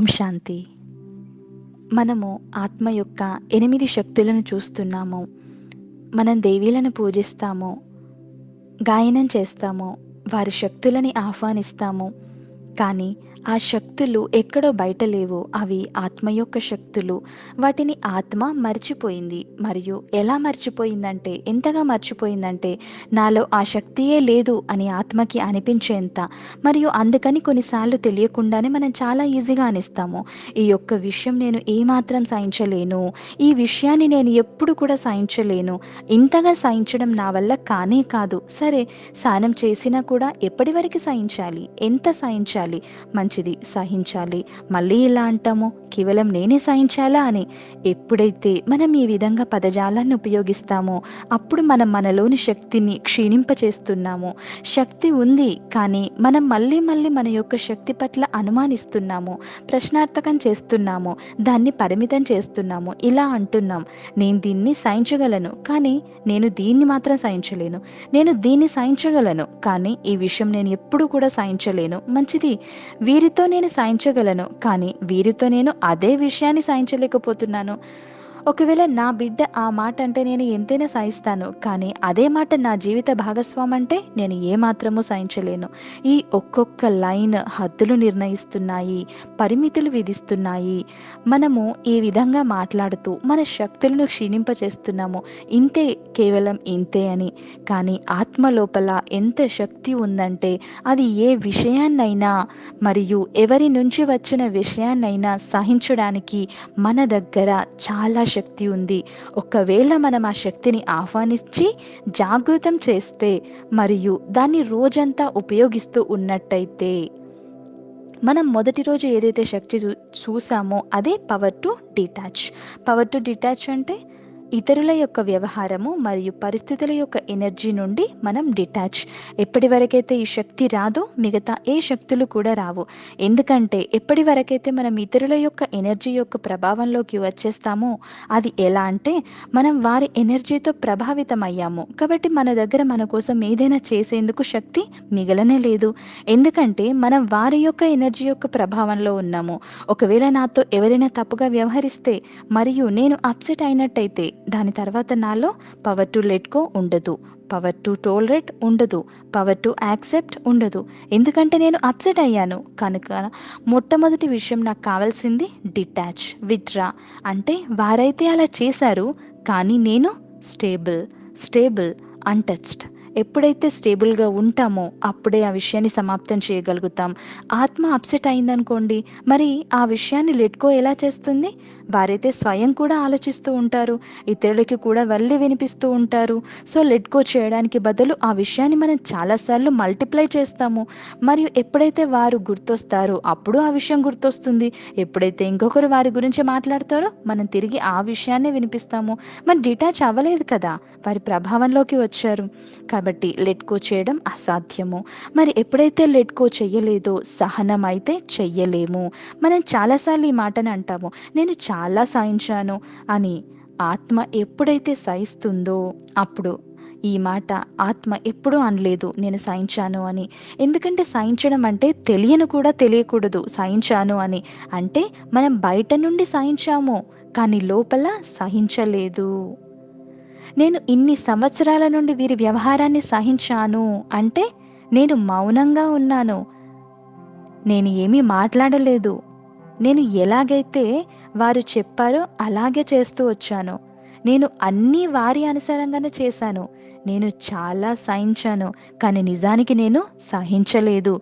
ఓం శాంతి. మనము ఆత్మ యొక్క ఎనిమిది శక్తులను చూస్తున్నాము. మనం దేవీలను పూజిస్తాము గాయనం చేస్తాము వారి శక్తులని ఆహ్వానిస్తాము. కానీ ఆ శక్తులు ఎక్కడో బయట లేవు. అవి ఆత్మ యొక్క శక్తులు. వాటిని ఆత్మ మర్చిపోయింది. మరియు ఎలా మర్చిపోయిందంటే ఎంతగా మర్చిపోయిందంటే నాలో ఆ శక్తియే లేదు అని ఆత్మకి అనిపించేంత. మరియు అందుకని కొన్నిసార్లు తెలియకుండానే మనం చాలా ఈజీగా అనిస్తాము. ఈ యొక్క విషయం నేను ఏమాత్రం సహించలేను. ఈ విషయాన్ని నేను ఎప్పుడు కూడా సహించలేను. ఇంతగా సహించడం నా వల్ల కానే కాదు. సరే స్నానం చేసినా కూడా ఎప్పటి వరకు సహించాలి? ఎంత సహించాలి? మంచిది సహించాలి. మళ్ళీ ఇలా అంటాము కేవలం నేనే సహించాలా అని? ఎప్పుడైతే మనం ఈ విధంగా పదజాలాన్ని ఉపయోగిస్తామో అప్పుడు మనం మనలోని శక్తిని క్షీణింపచేస్తున్నాము. శక్తి ఉంది కానీ మనం మళ్ళీ మళ్ళీ మన యొక్క శక్తి పట్ల అనుమానిస్తున్నాము ప్రశ్నార్థకం చేస్తున్నాము దాన్ని పరిమితం చేస్తున్నాము ఇలా అంటున్నాం. నేను దీన్ని సహించగలను కానీ నేను దీన్ని మాత్రం సహించలేను. నేను దీన్ని సహించగలను కానీ ఈ విషయం నేను ఎప్పుడు కూడా సహించలేను. మంచిది. వీరితో నేను సాయించగలను కానీ వీరితో నేను అదే విషయాన్ని సాయించలేకపోతున్నాను. ఒకవేళ నా బిడ్డ ఆ మాట అంటే నేను ఎంతైనా సహిస్తాను కానీ అదే మాట నా జీవిత భాగస్వామి అంటే నేను ఏమాత్రమూ సహించలేను ఈ ఒక్కొక్క లైన్ హద్దులు నిర్ణయిస్తున్నాయి పరిమితులు విధిస్తున్నాయి. మనము ఈ విధంగా మాట్లాడుతూ మన శక్తులను క్షీణింపచేస్తున్నాము. ఇంతే కేవలం ఇంతే అని. కానీ ఆత్మ లోపల ఎంత శక్తి ఉందంటే అది ఏ విషయాన్నైనా మరియు ఎవరి నుంచి వచ్చిన విషయాన్నైనా సహించడానికి మన దగ్గర చాలా శక్తి ఉంది. ఒకవేళ మనం ఆ శక్తిని ఆహ్వానించి జాగృతం చేస్తే మరియు దాన్ని రోజంతా ఉపయోగిస్తూ ఉన్నట్టయితే మనం మొదటి రోజు ఏదైతే శక్తి చూ చూసామో అదే power to detach power to detach అంటే ఇతరుల యొక్క వ్యవహారము మరియు పరిస్థితుల యొక్క ఎనర్జీ నుండి మనం డిటాచ్. ఎప్పటి వరకైతే ఈ శక్తి రాదో మిగతా ఏ శక్తులు కూడా రావు. ఎందుకంటే ఎప్పటి వరకైతే మనం ఇతరుల యొక్క ఎనర్జీ యొక్క ప్రభావంలోకి వచ్చేస్తామో అది ఎలా అంటే మనం వారి ఎనర్జీతో ప్రభావితం అయ్యాము కాబట్టి మన దగ్గర మన కోసం ఏదైనా చేసేందుకు శక్తి మిగలనే లేదు. ఎందుకంటే మనం వారి యొక్క ఎనర్జీ యొక్క ప్రభావంలో ఉన్నాము. ఒకవేళ నాతో ఎవరైనా తప్పుగా వ్యవహరిస్తే మరియు నేను అప్సెట్ అయినట్టయితే దాని తర్వాత నాలో పవర్ టు లెట్ గో ఉండదు. పవర్ టు టోలరేట్ ఉండదు. పవర్ టు యాక్సెప్ట్ ఉండదు. ఎందుకంటే నేను అప్సెట్ అయ్యాను. కనుక మొట్టమొదటి విషయం నాకు కావాల్సింది డిటాచ్ విత్డ్రా అంటే వారైతే అలా చేశారు కానీ నేను స్టేబుల్ స్టేబుల్ అన్టచ్డ్ ఎప్పుడైతే స్టేబుల్గా ఉంటామో అప్పుడే ఆ విషయాన్ని సమాప్తం చేయగలుగుతాం. ఆత్మ అప్సెట్ అయిందనుకోండి మరి ఆ విషయాన్ని లెట్కో ఎలా చేస్తుంది? వారైతే స్వయం కూడా ఆలోచిస్తూ ఉంటారు ఇతరులకి కూడా వెళ్ళి వినిపిస్తూ ఉంటారు. సో లెట్కో చేయడానికి బదులు ఆ విషయాన్ని మనం చాలాసార్లు మల్టిప్లై చేస్తాము. మరియు ఎప్పుడైతే వారు గుర్తొస్తారో అప్పుడు ఆ విషయం గుర్తొస్తుంది. ఎప్పుడైతే ఇంకొకరు వారి గురించి మాట్లాడతారో మనం తిరిగి ఆ విషయాన్నే వినిపిస్తాము. మన డిటాచ్ అవ్వలేదు కదా వారి ప్రభావంలోకి వచ్చారు. కాబట్టి లెట్కో చేయడం అసాధ్యము. మరి ఎప్పుడైతే లెట్కో చెయ్యలేదో సహనం అయితే చెయ్యలేము. మనం చాలాసార్లు ఈ మాటని అంటాము నేను చాలా సహించాను అని ఆత్మ ఎప్పుడైతే సహిస్తుందో అప్పుడు ఈ మాట ఆత్మ ఎప్పుడూ అనలేదు నేను సహించాను అని. ఎందుకంటే సహించడం అంటే తెలియను కూడా తెలియకూడదు సహించాను అని. అంటే మనం బయట నుండి సహించాము కానీ లోపల సహించలేదు. నేను ఇన్ని సంవత్సరాల నుండి వీరి వ్యవహారాన్ని సహించాను అంటే నేను మౌనంగా ఉన్నాను. నేను ఏమీ మాట్లాడలేదు. నేను ఎలాగైతే వారు చెప్పారో అలాగే చేస్తూ వచ్చాను. నేను అన్నీ వారి అనుసారంగానే చేశాను. నేను చాలా సహించాను. కానీ నిజానికి నేను సహించలేదు.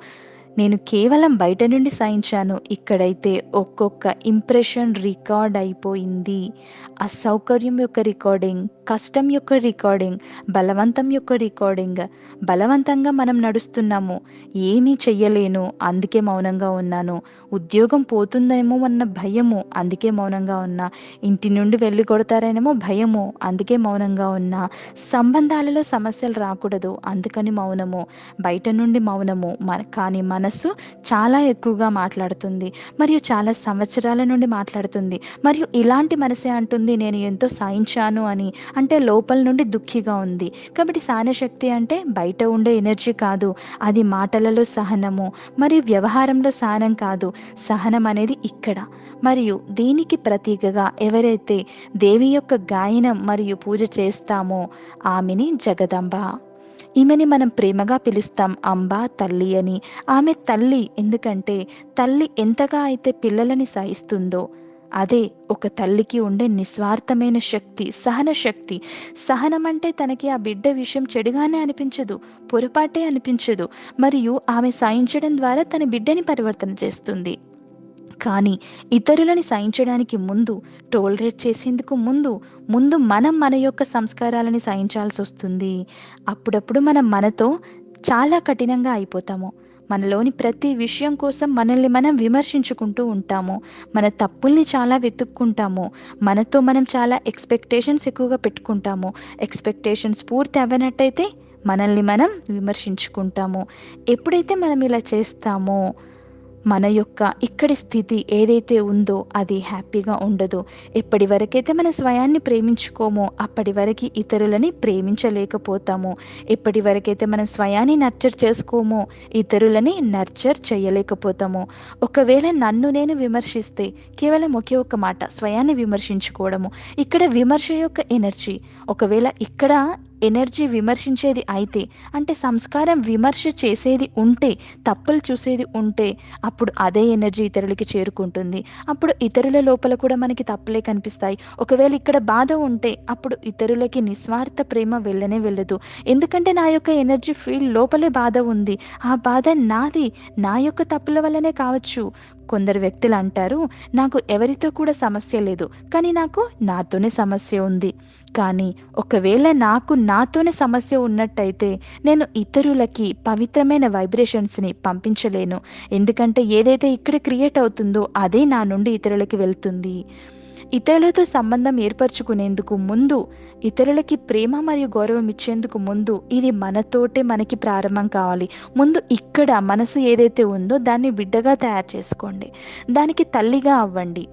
నేను కేవలం బయట నుండి సాయించాను ఇక్కడైతే ఒక్కొక్క ఇంప్రెషన్ రికార్డ్ అయిపోయింది. అసౌకర్యం యొక్క రికార్డింగ్ కష్టం యొక్క రికార్డింగ్ బలవంతం యొక్క రికార్డింగ్ బలవంతంగా మనం నడుస్తున్నాము. ఏమీ చెయ్యలేను. అందుకే మౌనంగా ఉన్నాను. ఉద్యోగం పోతుందేమో అన్న భయము. అందుకే మౌనంగా ఉన్నా. ఇంటి నుండి వెళ్ళి కొడతారేనేమో భయము. అందుకే మౌనంగా ఉన్నా. సంబంధాలలో సమస్యలు రాకూడదు. అందుకని మౌనము. బయట నుండి మౌనము. మన కానీ మన మనస్సు చాలా ఎక్కువగా మాట్లాడుతుంది మరియు చాలా సంవత్సరాల నుండి మాట్లాడుతుంది మరియు ఇలాంటి మనసే అంటుంది నేను ఎంతో సాయించాను అని. అంటే లోపల నుండి దుఃఖిగా ఉంది. కాబట్టి సహనశక్తి అంటే బయట ఉండే ఎనర్జీ కాదు అది మాటలలో సహనము మరియు వ్యవహారంలో సహనం కాదు సహనం అనేది ఇక్కడ. మరియు దీనికి ప్రతీకగా ఎవరైతే దేవి యొక్క గాయనం మరియు పూజ చేస్తామో ఆమెని జగదంబ. ఈమెని మనం ప్రేమగా పిలుస్తాం అంబా తల్లి అని. ఆమె తల్లి ఎందుకంటే తల్లి ఎంతగా అయితే పిల్లలని సహిస్తుందో అదే ఒక తల్లికి ఉండే నిస్వార్థమైన శక్తి సహన శక్తి. సహనం అంటే తనకి ఆ బిడ్డ విషయం చెడుగానే అనిపించదు పొరపాటే అనిపించదు. మరియు ఆమె సాయించడం ద్వారా తన బిడ్డని పరివర్తన చేస్తుంది. కానీ ఇతరులని సహించడానికి ముందు టోలరేట్ చేసేందుకు ముందు ముందు మనం మన యొక్క సంస్కారాలని సహించాల్సి వస్తుంది. అప్పుడప్పుడు మనం మనతో చాలా కఠినంగా అయిపోతాము. మనలోని ప్రతి విషయం కోసం మనల్ని మనం విమర్శించుకుంటూ ఉంటాము. మన తప్పుల్ని చాలా వెతుక్కుంటాము. మనతో మనం చాలా ఎక్స్పెక్టేషన్స్ ఎక్కువగా పెట్టుకుంటాము. ఎక్స్పెక్టేషన్స్ పూర్తి అవ్వనట్టయితే మనల్ని మనం విమర్శించుకుంటాము. ఎప్పుడైతే మనం ఇలా చేస్తామో మన యొక్క ఇక్కడి స్థితి ఏదైతే ఉందో అది హ్యాపీగా ఉండదు. ఎప్పటి వరకైతే మన స్వయాన్ని ప్రేమించుకోమో అప్పటి వరకు ఇతరులని ప్రేమించలేకపోతాము. ఎప్పటి వరకైతే మనం స్వయాన్ని నర్చర్ చేసుకోమో ఇతరులని నర్చర్ చేయలేకపోతాము. ఒకవేళ నన్ను నేను విమర్శిస్తే కేవలం ఒకే ఒక మాట స్వయాన్ని విమర్శించుకోవడము. ఇక్కడ విమర్శ యొక్క ఎనర్జీ. ఒకవేళ ఇక్కడ ఎనర్జీ విమర్శించేది అయితే అంటే సంస్కారం విమర్శ చేసేది ఉంటే తప్పులు చూసేది ఉంటే అప్పుడు అదే ఎనర్జీ ఇతరులకి చేరుకుంటుంది. అప్పుడు ఇతరుల లోపల కూడా మనకి తప్పులే కనిపిస్తాయి. ఒకవేళ ఇక్కడ బాధ ఉంటే అప్పుడు ఇతరులకి నిస్వార్థ ప్రేమ వెళ్ళనే వెళ్ళదు. ఎందుకంటే నా యొక్క ఎనర్జీ ఫీల్డ్ లోపలే బాధ ఉంది. ఆ బాధ నాది. నా యొక్క తప్పుల వల్లనే కావచ్చు. కొందరు వ్యక్తులు అంటారు నాకు ఎవరితో కూడా సమస్య లేదు కానీ నాకు నాతోనే సమస్య ఉంది. కానీ ఒకవేళ నాకు నాతోనే సమస్య ఉన్నట్టయితే నేను ఇతరులకి పవిత్రమైన వైబ్రేషన్స్ని పంపించలేను. ఎందుకంటే ఏదైతే ఇక్కడ క్రియేట్ అవుతుందో అదే నా నుండి ఇతరులకి వెళ్తుంది. ఇతరులతో సంబంధం ఏర్పరచుకునేందుకు ముందు ఇతరులకి ప్రేమ మరియు గౌరవం ఇచ్చేందుకు ముందు ఇది మనతోటే మనకి ప్రారంభం కావాలి. ముందు ఇక్కడ మనసు ఏదైతే ఉందో దాన్ని బిడ్డగా తయారు చేసుకోండి. దానికి తల్లిగా అవ్వండి.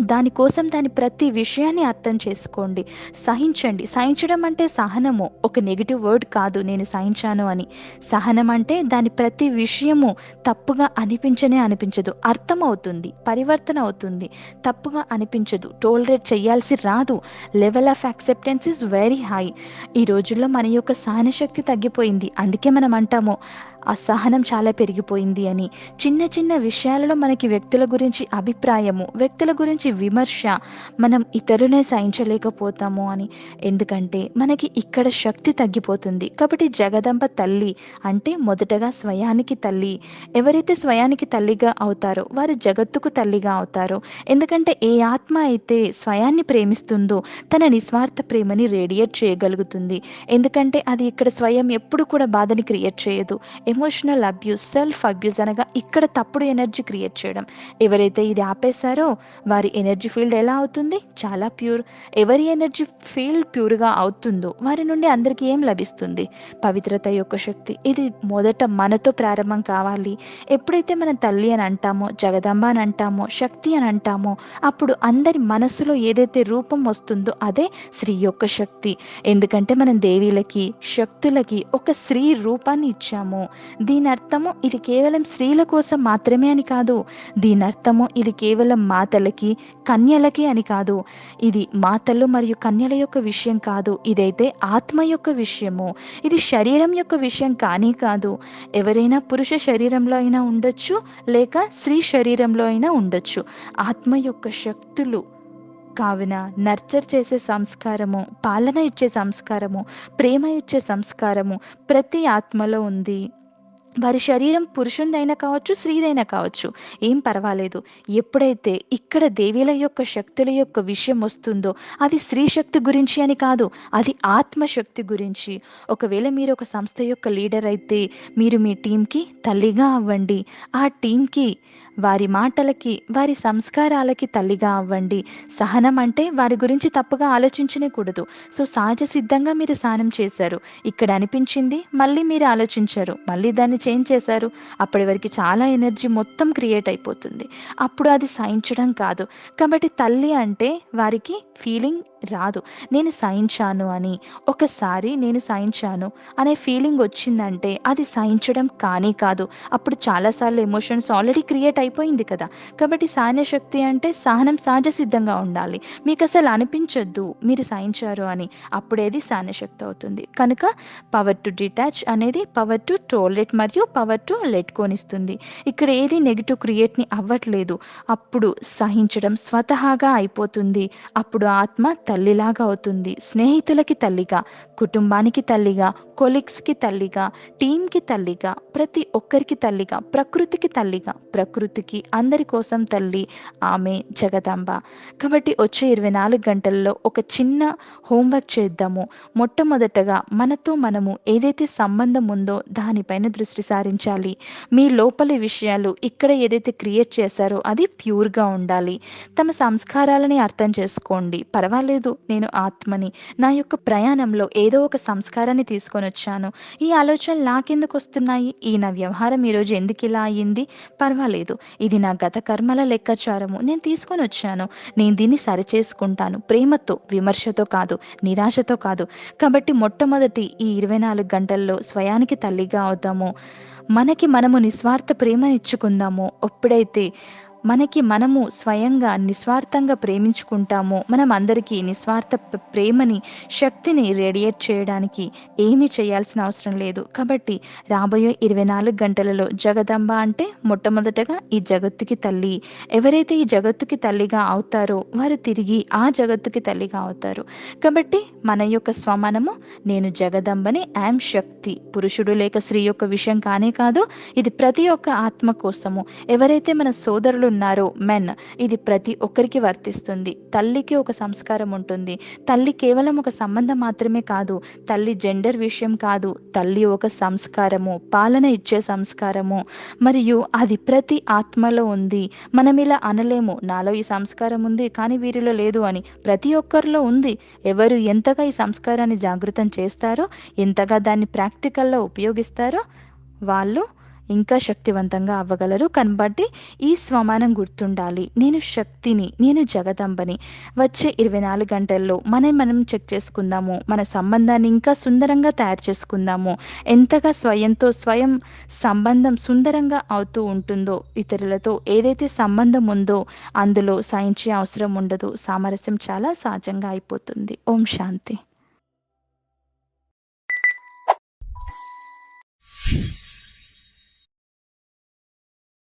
దానికోసం దాని ప్రతి విషయాన్ని అర్థం చేసుకోండి. సహించండి. సహించడం అంటే సహనము. ఒక నెగిటివ్ వర్డ్ కాదు. నేను సహించాను అని. సహనం అంటే దాని ప్రతి విషయము తప్పుగా అనిపించనే అనిపించదు. అర్థమవుతుంది. పరివర్తన అవుతుంది. తప్పుగా అనిపించదు. టోలరేట్ చేయాల్సి రాదు. Level of acceptance is very high ఈ రోజుల్లో మన యొక్క సహనశక్తి తగ్గిపోయింది. అందుకే మనం అంటాము అసహనం చాలా పెరిగిపోయింది అని. చిన్న చిన్న విషయాలలో మనకి వ్యక్తుల గురించి అభిప్రాయము వ్యక్తుల గురించి విమర్శ మనం ఇతరులనే సహించలేకపోతాము అని. ఎందుకంటే మనకి ఇక్కడ శక్తి తగ్గిపోతుంది. కాబట్టి జగదంబ తల్లి అంటే మొదటగా స్వయానికి తల్లి. ఎవరైతే స్వయానికి తల్లిగా అవుతారో వారు జగత్తుకు తల్లిగా అవుతారో. ఎందుకంటే ఏ ఆత్మ అయితే స్వయాన్ని ప్రేమిస్తుందో తన నిస్వార్థ ప్రేమని రేడియేట్ చేయగలుగుతుంది. ఎందుకంటే అది ఇక్కడ స్వయం ఎప్పుడు కూడా బాధని క్రియేట్ చేయదు. ఎమోషనల్ అబ్యూస్ సెల్ఫ్ అబ్యూస్ అనగా ఇక్కడ తప్పుడు ఎనర్జీ క్రియేట్ చేయడం. ఎవరైతే ఇది ఆపేశారో వారి ఎనర్జీ ఫీల్డ్ ఎలా అవుతుంది? చాలా ప్యూర్ ఎవరి ఎనర్జీ ఫీల్డ్ ప్యూర్గా అవుతుందో వారి నుండి అందరికీ ఏం లభిస్తుంది? పవిత్రత యొక్క శక్తి. ఇది మొదట మనతో ప్రారంభం కావాలి. ఎప్పుడైతే మనం తల్లి అని అంటామో జగదంబ అని అంటామో శక్తి అని అంటామో అప్పుడు అందరి మనస్సులో ఏదైతే రూపం వస్తుందో అదే స్త్రీ యొక్క శక్తి. ఎందుకంటే మనం దేవీలకి శక్తులకి ఒక స్త్రీ రూపాన్ని ఇచ్చాము. దీని అర్థము ఇది కేవలం స్త్రీల కోసం మాత్రమే అని కాదు. దీని అర్థము ఇది కేవలం మాతలకి కన్యలకి అని కాదు. ఇది మాతలు మరియు కన్యల యొక్క విషయం కాదు. ఇదైతే ఆత్మ యొక్క విషయము. ఇది శరీరం యొక్క విషయం కానీ కాదు. ఎవరైనా పురుష శరీరంలో అయినా ఉండొచ్చు లేక స్త్రీ శరీరంలో అయినా ఉండొచ్చు. ఆత్మ యొక్క శక్తులు కావున నర్చర్ చేసే సంస్కారము పాలన ఇచ్చే సంస్కారము ప్రేమ ఇచ్చే సంస్కారము ప్రతి ఆత్మలో ఉంది. వారి శరీరం పురుషుందైనా కావచ్చు స్త్రీదైనా కావచ్చు ఏం పర్వాలేదు. ఎప్పుడైతే ఇక్కడ దేవీల యొక్క శక్తుల యొక్క విషయం వస్తుందో అది స్త్రీ శక్తి గురించి అని కాదు అది ఆత్మశక్తి గురించి. ఒకవేళ మీరు ఒక సంస్థ యొక్క లీడర్ అయితే మీరు మీ టీంకి తల్లిగా అవ్వండి. ఆ టీంకి వారి మాటలకి వారి సంస్కారాలకి తల్లిగా అవ్వండి. సహనం అంటే వారి గురించి తప్పుగా ఆలోచించనేకూడదు. సో సహజ సిద్ధంగా మీరు స్నానం చేశారు. ఇక్కడ అనిపించింది మళ్ళీ మీరు ఆలోచించారు. మళ్ళీ దాన్ని చేంజ్ చేశారు. అప్పటి వరకు చాలా ఎనర్జీ మొత్తం క్రియేట్ అయిపోతుంది. అప్పుడు అది సహించడం కాదు. కాబట్టి తల్లి అంటే వారికి ఫీలింగ్ రాదు. నేను సహించాను అని ఒకసారి నేను సహించాను అనే ఫీలింగ్ వచ్చిందంటే అది సహించడం కానీ కాదు. అప్పుడు చాలాసార్లు ఎమోషన్స్ ఆల్రెడీ క్రియేట్ అయిపోయింది కదా. కాబట్టి సహన శక్తి అంటే సహనం సహజ సిద్ధంగా ఉండాలి. మీకు అసలు అనిపించొద్దు మీరు సహించారు అని. అప్పుడేది సహన శక్తి అవుతుంది. కనుక పవర్ టు డిటాచ్ అనేది పవర్ టు టోలెట్ మరియు పవర్ టు లెట్ కొనిస్తుంది. ఇక్కడ ఏది నెగిటివ్ క్రియేట్ని అవ్వట్లేదు. అప్పుడు సహించడం స్వతహాగా అయిపోతుంది. అప్పుడు ఆత్మ తల్లిలాగా అవుతుంది. స్నేహితులకి తల్లిగా కుటుంబానికి తల్లిగా కొలీగ్స్కి తల్లిగా టీంకి తల్లిగా ప్రతి ఒక్కరికి తల్లిగా ప్రకృతికి తల్లిగా ప్రకృతి ప్రకృతికి అందరి కోసం తల్లి ఆమె జగదాంబ. కాబట్టి వచ్చే ఇరవై నాలుగు గంటల్లో ఒక చిన్న హోంవర్క్ చేద్దాము. మొట్టమొదటగా మనతో మనము ఏదైతే సంబంధం ఉందో దానిపైన దృష్టి సారించాలి. మీ లోపలి విషయాలు ఇక్కడ ఏదైతే క్రియేట్ చేశారో అది ప్యూర్గా ఉండాలి. తమ సంస్కారాలని అర్థం చేసుకోండి. పర్వాలేదు నేను ఆత్మని నా యొక్క ప్రయాణంలో ఏదో ఒక సంస్కారాన్ని తీసుకొని వచ్చాను. ఈ ఆలోచనలు నాకెందుకు వస్తున్నాయి? ఈ నా వ్యవహారం ఈరోజు ఎందుకు ఇలా అయ్యింది? పర్వాలేదు. ఇది నా గత కర్మల లెక్కాచారము. నేను తీసుకొని వచ్చాను. నేను దీన్ని సరిచేసుకుంటాను. ప్రేమతో విమర్శతో కాదు నిరాశతో కాదు. కాబట్టి మొట్టమొదటి ఈ ఇరవై నాలుగు గంటల్లో స్వయానికి తల్లిగా అవుతాము మనకి మనము నిస్వార్థ ప్రేమనిచ్చుకుందాము. ఎప్పుడైతే మనకి మనము స్వయంగా నిస్వార్థంగా ప్రేమించుకుంటామో. మనం అందరికీ నిస్వార్థ ప్రేమని శక్తిని రేడియేట్ చేయడానికి ఏమీ చేయాల్సిన అవసరం లేదు. కాబట్టి రాబోయే ఇరవై నాలుగు గంటలలో జగదంబ అంటే మొట్టమొదటగా ఈ జగత్తుకి తల్లి. ఎవరైతే ఈ జగత్తుకి తల్లిగా అవుతారో వారు తిరిగి ఆ జగత్తుకి తల్లిగా అవుతారు. కాబట్టి మన యొక్క స్వమనము నేను జగదంబని యామ్ శక్తి. పురుషుడు లేక స్త్రీ యొక్క విషయం కానే కాదు ఇది ప్రతి ఒక్క ఆత్మ కోసము. ఎవరైతే మన సోదరులు ఉన్నారో. మెన్ ఇది ప్రతి ఒక్కరికి వర్తిస్తుంది. తల్లికి ఒక సంస్కారం ఉంటుంది. తల్లి కేవలం ఒక సంబంధం మాత్రమే కాదు తల్లి జెండర్ విషయం కాదు తల్లి ఒక సంస్కారము పాలన ఇచ్చే సంస్కారము. మరియు అది ప్రతి ఆత్మలో ఉంది. మనం ఇలా అనలేము. నాలో ఈ సంస్కారం ఉంది కానీ వీరిలో లేదు అని. ప్రతి ఒక్కరిలో ఉంది. ఎవరు ఎంతగా ఈ సంస్కారాన్ని జాగృతం చేస్తారో ఎంతగా దాన్ని ప్రాక్టికల్లో ఉపయోగిస్తారో వాళ్ళు ఇంకా శక్తివంతంగా అవ్వగలరు. కనబట్టి ఈ స్వమానం గుర్తుండాలి. నేను శక్తిని నేను జగదంబని. వచ్చే ఇరవై నాలుగు గంటల్లో మనం మనం చెక్ చేసుకుందాము. మన సంబంధాన్ని ఇంకా సుందరంగా తయారు చేసుకుందాము. ఎంతగా స్వయంతో స్వయం సంబంధం సుందరంగా అవుతూ ఉంటుందో ఇతరులతో ఏదైతే సంబంధం ఉందో అందులో సాయించే అవసరం ఉండదు. సామరస్యం చాలా సహజంగా అయిపోతుంది. ఓం శాంతి.